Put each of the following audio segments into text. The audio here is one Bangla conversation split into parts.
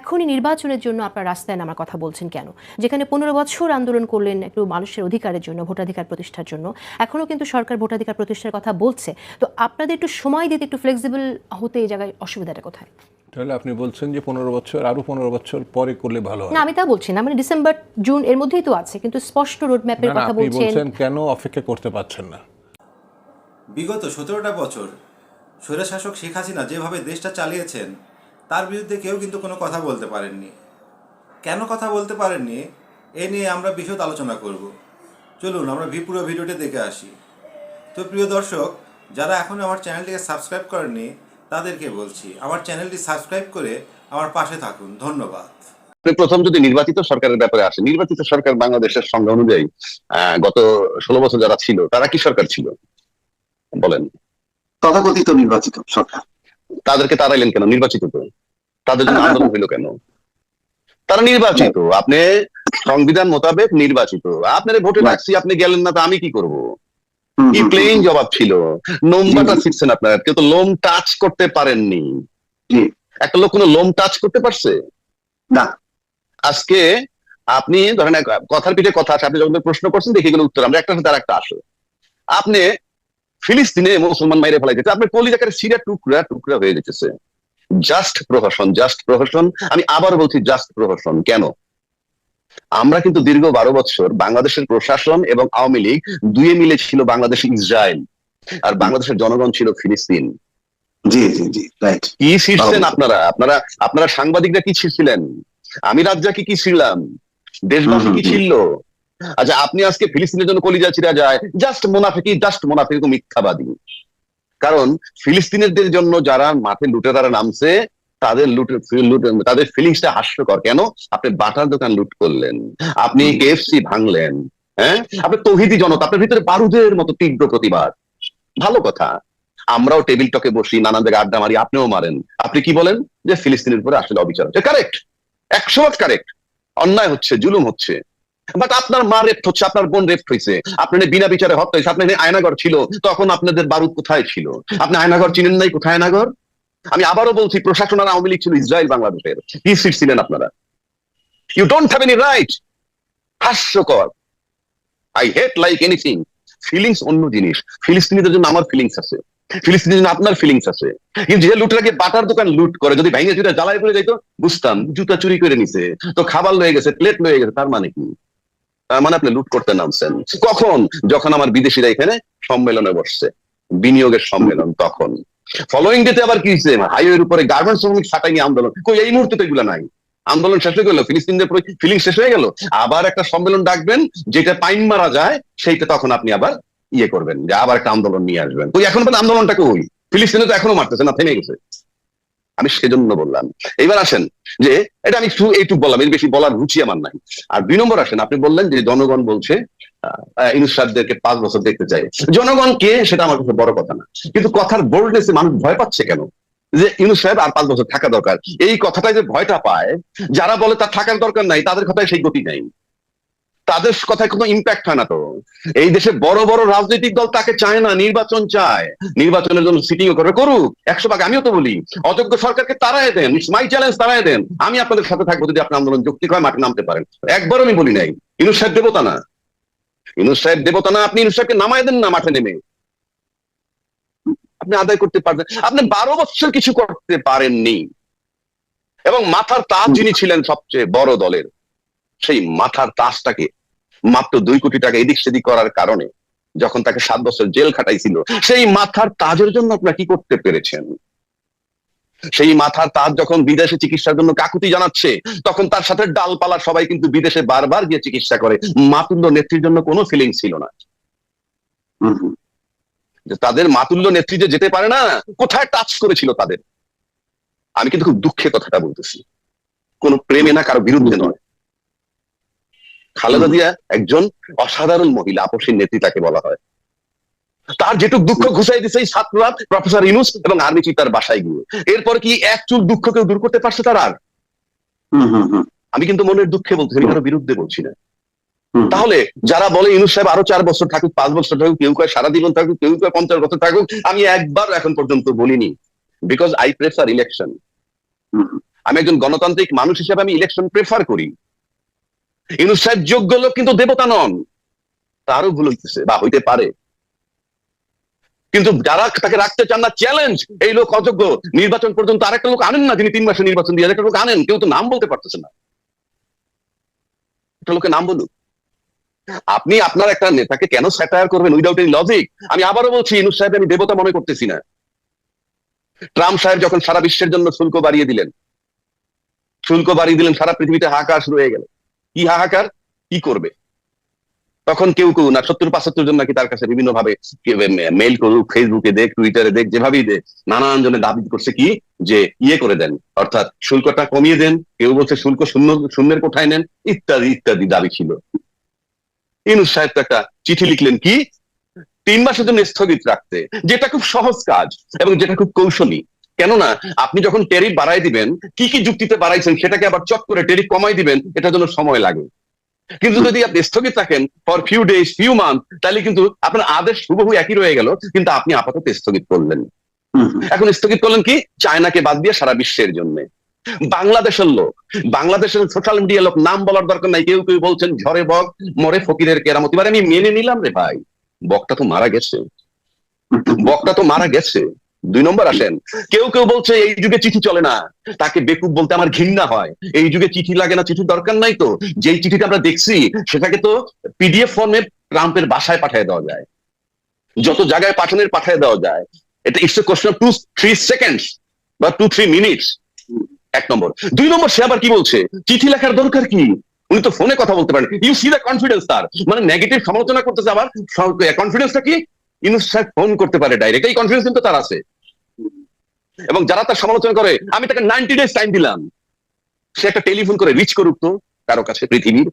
এখনই নির্বাচনের জন্য আপনার রাস্তায় নামার কথা বলছেন কেন? যেখানে পনেরো বছর আন্দোলন করলেন একটু মানুষের অধিকারের জন্য ভোটাধিকার প্রতিষ্ঠার জন্য এখনও কিন্তু সরকার ভোটাধিকার প্রতিষ্ঠার কথা বলছে। তো আপনাদের একটু সময় দিতে একটু ফ্লেক্সিবল হতে এই জায়গায় অসুবিধাটা কোথায়? তাহলে আপনি বলছেন যে পনেরো বছর আরও পনেরো বছর পরে করলে ভালো না আমি তা বলছি না। মানে ডিসেম্বর জুন এর মধ্যেই তো আছে কিন্তু স্পষ্ট রোড ম্যাপের কথা বলছেন কেন অপেক্ষা করতে পারছেন না? বিগত সতেরোটা বছর স্বৈরশাসক শেখ হাসিনা যেভাবে দেশটা চালিয়েছেন তার বিরুদ্ধে কেউ কিন্তু কোনো কথা বলতে পারেননি। কেন কথা বলতে পারেননি? এ নিয়ে আমরা বিশদ আলোচনা করব। চলুন আমরা ভি- পুরো ভিডিওটি দেখে আসি। তো প্রিয় দর্শক যারা এখনও আমার চ্যানেলটিকে সাবস্ক্রাইব করেননি তাদেরকে বলছি আমার চ্যানেলটি সাবস্ক্রাইব করে আমার পাশে থাকুন। ধন্যবাদ। আপনি প্রথম যদি নির্বাচিত সরকারের ব্যাপারে আসে নির্বাচিত সরকার বাংলাদেশের সংজ্ঞা অনুযায়ী আহ, গত ষোলো বছর যারা ছিল তারা কি সরকার ছিল? বলেন। তথাকথিত নির্বাচিত সরকার। তাদেরকে তাড়াইলেন কেন? নির্বাচিত তো। তাদের জন্য হ্যাঁ, আন্দোলন হইল কেন? তারা নির্বাচিত। আপনি সংবিধান মোতাবেক নির্বাচিত। আপনার ভোটে Right. রাখছি আপনি গেলেন না তো আমি কি করব? কি জবাব ছিল? নোমবাটা ছিটছেন আপনার। কেউ তো লোম টাচ করতে পারেননি। একটা লোক কোনো লোম টাচ করতে পারছে? না। আজকে আপনি ধরেন কথার পিঠে কথা আছে আপনি যখন প্রশ্ন করছেন দেখি গেলে উত্তর। আমরা একটা সাথে তার একটা আসে। আপনি ফিলিস্তিনে মুসলমান মাইরে ফেলাই যেতে আপনি কলিজাকারে সিরিয়া টুকরা টুকরা হয়ে যেতেছে জাস্ট প্রহসন জাস্ট প্রহসন। আমি আবার বলছি জাস্ট প্রহসন। কেন? আমরা কিন্তু দীর্ঘ বারো বছর বাংলাদেশের প্রশাসন এবং আওয়ামী লীগ দুয়ে মিলে ছিল বাংলাদেশ ইসরায়েল। আর বাংলাদেশের জনগণ ছিল ফিলিস্তিন। জি জি জি রাইট কি লীগ। আপনারা? আপনারা আপনারা সাংবাদিকরা কি ছিঁড়ছিলেন? আমি রাজ্জাকে কি ছিঁড়লাম? দেশবাসী কি ছিল আচ্ছা আপনি আজকে ফিলিস্তিনের জন্য কলিজা ছিঁড়া যায় জাস্ট মোনাফিকি জাস্ট মুনাফিক মিথ্যাবাদী। কারণ ফিলিস্তিনিদের জন্য যারা মাঠে লুটে লুটেরারা নামছে তাদের লুট লুট তাদের ফিলিংসটা হাস্যকর। কেন? আপনি বাটার দোকান লুট করলেন আপনি। কেএফসি ভাঙলেন হ্যাঁ? আপনি তহিদি জনতা আপনার ভিতরে বারুদের মতো তীব্র প্রতিবাদ। ভালো কথা। আমরাও টেবিল টকে বসি নানান জায়গায় আড্ডা মারি আপনিও মারেন। আপনি কি বলেন? যে ফিলিস্তিনের উপরে আসলে অবিচার হচ্ছে। কারেক্ট একশো কারেক্ট অন্যায় হচ্ছে জুলুম হচ্ছে। বাট আপনার মা রেপ্ট হচ্ছে, আপনার বোন রেপ্ট হয়েছে। আপনার বিনা বিচারে হত্যা হয়েছে আপনার আয়নাগর ছিল, তখন আপনাদের বারুদ কোথায় ছিল? আপনি আয়নাগর চিনেন নাই, কোথায় আয়নাগর আমি আবারও বলছি, প্রশাসন আর আওয়ামী লীগ ছিল ইসরায়েল বাংলাদেশের। কি সিট ছিলেন আপনারা? You don't have any right হাস্যকর। I hate like anything feelings অন্য জিনিস। ফিলিস্তিনিদের জন্য আমার ফিলিংস আছে। ফিলিস্তিনের জন্য আপনার ফিলিংস আছে। কিন্তু যে লুটরাকে বাটার দোকান লুট করে, যদি ভেঙে চুরে জ্বালায় করে যাইতো, বুঝতাম, জুতা চুরি করে নিছে, তো খাবার লয়ে গেছে প্লেট লয়ে গেছে, তার মানে কি? মানে আপনি লুট করতে নামছেন। কখন? যখন আমার বিদেশিরা এখানে সম্মেলনে বসছে। বিনিয়োগের সম্মেলন তখন। ফলোয়িং ডেতে আবার কি হয়েছে? হাইওয়ের উপরে গার্মেন্টস শ্রমিক ছাটাই নিয়ে আন্দোলন। কই, এই মুহূর্তে তো এগুলো নাই। আন্দোলন শেষ হয়ে গেল, ফিলিস্তিনদের ফিলিং শেষ হয়ে গেল। আবার একটা সম্মেলন ডাকবেন, যেটা পাইন মারা যায়, সেইটা তখন আপনি আবার ইয়ে করবেন, যে আবার একটা আন্দোলন নিয়ে আসবেন। তো এখন আন্দোলনটাকে ওই ফিলিস্তিনে তো এখনও মারতেছে না, থেমে গেছে। আমি সেজন্য বললাম। এইবার আসেন যে এটা আমি এইটুকু বললাম এর বেশি বলার রুচি আমার নাই। আর দুই নম্বর আসেন আপনি বললেন যে জনগণ বলছে আহ, ইনুস সাহেবদেরকে পাঁচ বছর দেখতে চাই। জনগণ কে সেটা আমার কাছে বড় কথা না। কিন্তু কথার বোল্ডনেসে মানুষ ভয় পাচ্ছে কেন? যে ইউনুস সাহেব আর পাঁচ বছর থাকা দরকার। এই কথাটাই যে ভয়টা পায় যারা বলে তার থাকার দরকার নাই তাদের কথায় সেই গতি নাই। তাদের কথায় কোনো ইম্প্যাক্ট হয় না তো। এই দেশে বড় বড় রাজনৈতিক দল তাকে চায় না, নির্বাচন চায়। নির্বাচনের জন্য সিটিং করে করুক, একশো ভাগ আমিও তো বলি। অযোগ্য সরকারকে তারাই দেন মাই চ্যালেঞ্জ তারাই দেন। আমি আপনাদের সাথে থাকব যদি আপনার আন্দোলন যুক্তি হয়, মাঠে নামতে পারেন। একবারও আমি বলি নাই, ইনুস সাহেব দেবতা না। ইনুস সাহেব দেবতা না, আপনি ইনুস সাহেবকে নামায় দেন না মাঠে নেমে। আপনি আদায় করতে পারবেন। আপনি বারো বছর কিছু করতে পারেননি। এবং মাথার তাজ যিনি ছিলেন সবচেয়ে বড় দলের সেই মাথার তাজটাকে মাত্র দুই কোটি টাকা এদিক সেদিক করার কারণে যখন তাকে সাত বছর জেল খাটাইছিল, সেই মাথার তাজের জন্য আপনারা কি করতে পেরেছেন? সেই মাথার তাজ যখন বিদেশে চিকিৎসার জন্য কাকুতি জানাচ্ছে, তখন তার সাথে ডালপালা সবাই কিন্তু বিদেশে বারবার গিয়ে চিকিৎসা করে। মাতুল্য নেত্রীর জন্য কোনো ফিলিং ছিল না। তাদের মাতুল্য নেত্রী যে যেতে পারে না, কোথায় টাচ করেছিল তাদের? আমি কিন্তু খুব দুঃখে কথাটা বলতেছি। কোন প্রেমে না, কারও বিরুদ্ধে নয়। খালেদা জিয়া একজন অসাধারণ মহিলা আপসীর নেত্রী তাকে বলা হয়। তার যেটুক দুঃখ ঘুষাই দিছে এই ছাত্ররা প্রফেসর ইনুস এবং আর্মি চিফ তার বাসায় গিয়ে। এরপর কি এক চুল দুঃখ কেউ দূর করতে পারছে তার আর? আমি কিন্তু মনের দুঃখে বলছি আমি কারও বিরুদ্ধে বলছি না। তাহলে যারা বলে ইনুস সাহেব আরও চার বছর থাকুক পাঁচ বছর থাকুক কেউ কয় সারা জীবন থাকুক কেউ কয় পঞ্চাশ বছর থাকুক আমি একবার এখন পর্যন্ত বলিনি। Because I prefer election. আমি একজন গণতান্ত্রিক মানুষ হিসেবে আমি ইলেকশন প্রেফার করি। ইউনুস সাহেব যোগ্য লোক কিন্তু দেবতা নন। তারও ভুল হইতেছে, বা হইতে পারে। কিন্তু যারা তাকে রাখতে চান না চ্যালেঞ্জ এই লোক অযোগ্য। নির্বাচন পর্যন্ত আরেকটা লোক আনেন না যিনি তিন মাসে নির্বাচন দিয়ে একটা লোক আনেন, কেউ তো নাম বলতে পারতেছে না। একটা লোকের নাম বলুন আপনি আপনার একটা নেতাকে কেন স্যাটায়ার করবেন উইদাউট এনি লজিক আমি আবারও বলছি ইনুস সাহেব আমি দেবতা মনে করতেছি না। ট্রাম্প সাহেব যখন সারা বিশ্বের জন্য শুল্ক বাড়িয়ে দিলেন, শুল্ক বাড়িয়ে দিলেন, সারা পৃথিবীতে হাহাকার শুরু হয়ে গেল। কি হাহাকার? কি করবে? তখন কেউ কেউ না, সত্তর, পাঁচাত্তর জন নাকি তার কাছে বিভিন্ন ভাবে মেইল করুক ফেসবুকে দেখ টুইটারে দেখ, যেভাবেই দেখ নানান জনে দাবি করছে কি? যে ইয়ে করে দেন, অর্থাৎ শুল্কটা কমিয়ে দেন, কেউ বলছে শুল্ক শূন্য, শূন্যের কোঠায় নেন, ইত্যাদি ইত্যাদি দাবি ছিল। ইনুস সাহেব তো একটা চিঠি লিখলেন কি? তিন মাসের জন্য স্থগিত রাখতে, যেটা খুব সহজ কাজ এবং যেটা খুব কৌশলী। কেননা আপনি যখন টেরিফ বাড়াই দিবেন কি কি যুক্তিতে বাড়াইছেন সেটাকে আবার চট করে টেরিফ কমাই দিবেন এটার জন্য সময় লাগে। কিন্তু যদি আপনি স্থগিত রাখেন for few days few month তাহলে কিন্তু আপনার আদেশ হুবহু একই রয়ে গেল কিন্তু আপনি আপাতত স্থগিত করলেন। এখন স্থগিত করলেন কি? চায়নাকে বাদ দিয়ে সারা বিশ্বের জন্য। বাংলাদেশের লোক বাংলাদেশের সোশ্যাল মিডিয়া লোক নাম বলার দরকার নাই কেউ কেউ বলছেন ঝরে বক মরে ফকিরের কেরামতি। এবার আমি মেনে নিলাম রে ভাই বকটা তো মারা গেছে। বকটা তো মারা গেছে। দুই নম্বর আসেন। কেউ কেউ বলছে, এই যুগে চিঠি চলে না। তাকে বেকুব বলতে আমার ঘৃণা হয়। এই যুগে চিঠি লাগে না, চিঠির দরকার নাই তো। যেই চিঠিটা আমরা দেখছি, সেটাকে তো পিডিএফ ফর্মে ট্রাম্পের বাসায় পাঠিয়ে দেওয়া যায়। যত জায়গায় পাঠানোর পাঠিয়ে দেওয়া যায়। এটা it's question two three seconds বা টু থ্রি মিনিটস। এক নম্বর। দুই নম্বর, সে আবার কি বলছে? চিঠি লেখার দরকার কি? উনি তো ফোনে কথা বলতে পারেন। ইউ সি দ্য কনফিডেন্স তার মানে নেগেটিভ সমালোচনা করতেছে আবার। কনফিডেন্সটা কি? ইনুস সাহেব ফোন করতে পারে ডাইরেক্ট এই কনফিডেন্স কিন্তু তার আছে। এবং যারা তার সমালোচনা করে, আমি তাকে নাইনটি ডেজ টাইম দিলাম। সে একটা টেলিফোন করে রিচ করুক তো, কারও কাছে, পৃথিবীর।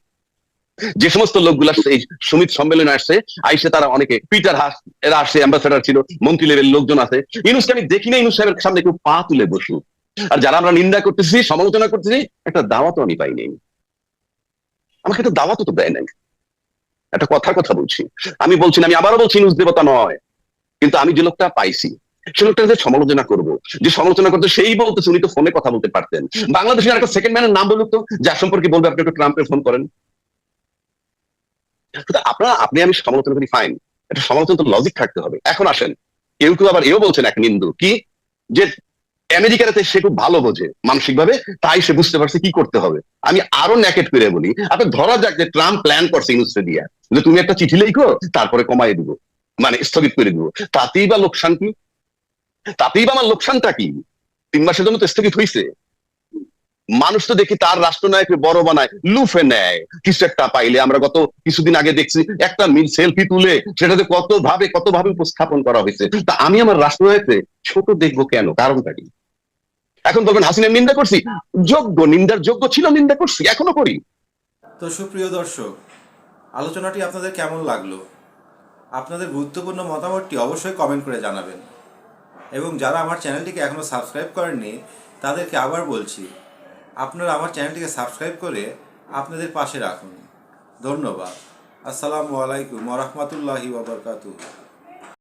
যে সমস্ত লোকগুলো এই সমিত সম্মেলনে আসছে, আইসে তারা অনেকে, পিটার হাস, এরা আসছে অ্যাম্বাসেডার ছিল, মন্ত্রী লেভেল লোকজন আছে। ইনুসকে আমি দেখি না ইনুস সাহেবের সামনে কেউ পা তুলে বসু আর যারা আমরা নিন্দা করতেছি, সমালোচনা করতেছি, একটা দাওয়াতও আমি পাইনি আমাকে একটা দাওয়াতও তো দেয় নাই। একটা কথার কথা বলছি। আমি বলছি আমি আবারও বলছি, ইনুস দেবতা নয়। কিন্তু আমি যে লোকটা পাইছি সে সমালোচনা করব। যে সমালোচনা করতে সেই বলতেছে উনি তো ফোনে কথা বলতে পারতেন। বাংলাদেশের একটা সেকেন্ড ম্যানের নাম বলুক তো যার সম্পর্কে বলবে আপনি একটু ট্রাম্পের ফোন করেন। আপনারা আপনি আমি সমালোচনা করি ফাইন এটা সমালোচনা তো লজিক থাকতে হবে। এখন আসেন কেউ কেউ আবার এও বলছেন এক নিন্দু কি? যে আমেরিকাতে সে খুব ভালো বোঝে মানসিক ভাবে তাই সে বুঝতে পারছে কি করতে হবে। আমি আরও ন্যাকেট করে বলি আপনি ধরা যাক যে ট্রাম্প প্ল্যান করছে ইউনুসে দিয়া। যে তুমি একটা চিঠি লিখো তারপরে কমাই দিব মানে স্থগিত করে দিব। তাতেই বা লোকসান কি? তাতেই বা আমার লোকসানটা কি? তিন মাসের জন্য তো স্থগিত হয়েছে মানুষ তো দেখি তার রাষ্ট্রনায়ককে বড় বানায়, লুফে নেয়। কিছু একটা পাইলে, আমরা গত কিছুদিন আগে দেখছি, একটা মিল সেলফি তুলে সেটাতে কত ভাবে কত ভাবে উপস্থাপন করা হয়েছে। তা আমি আমার রাষ্ট্রনায়ককে ছোট দেখব কেন? কারণটা কি? এখন বলবেন, হাসিনের নিন্দা করছি। যোগ্য, নিন্দার যোগ্য ছিল, নিন্দা করছি, এখনও করি। তো সুপ্রিয় দর্শক, আলোচনাটি আপনাদের কেমন লাগল? আপনাদের গুরুত্বপূর্ণ মতামতটি অবশ্যই কমেন্ট করে জানাবেন। এবং যারা আমার চ্যানেলটিকে এখনও সাবস্ক্রাইব করেননি, তাদেরকে আবার বলছি, আপনারা আমার চ্যানেলটিকে সাবস্ক্রাইব করে আপনাদের পাশে রাখুন। ধন্যবাদ। আসসালামু আলাইকুম ওরহমতুল্লাহি ওবরকাতুহ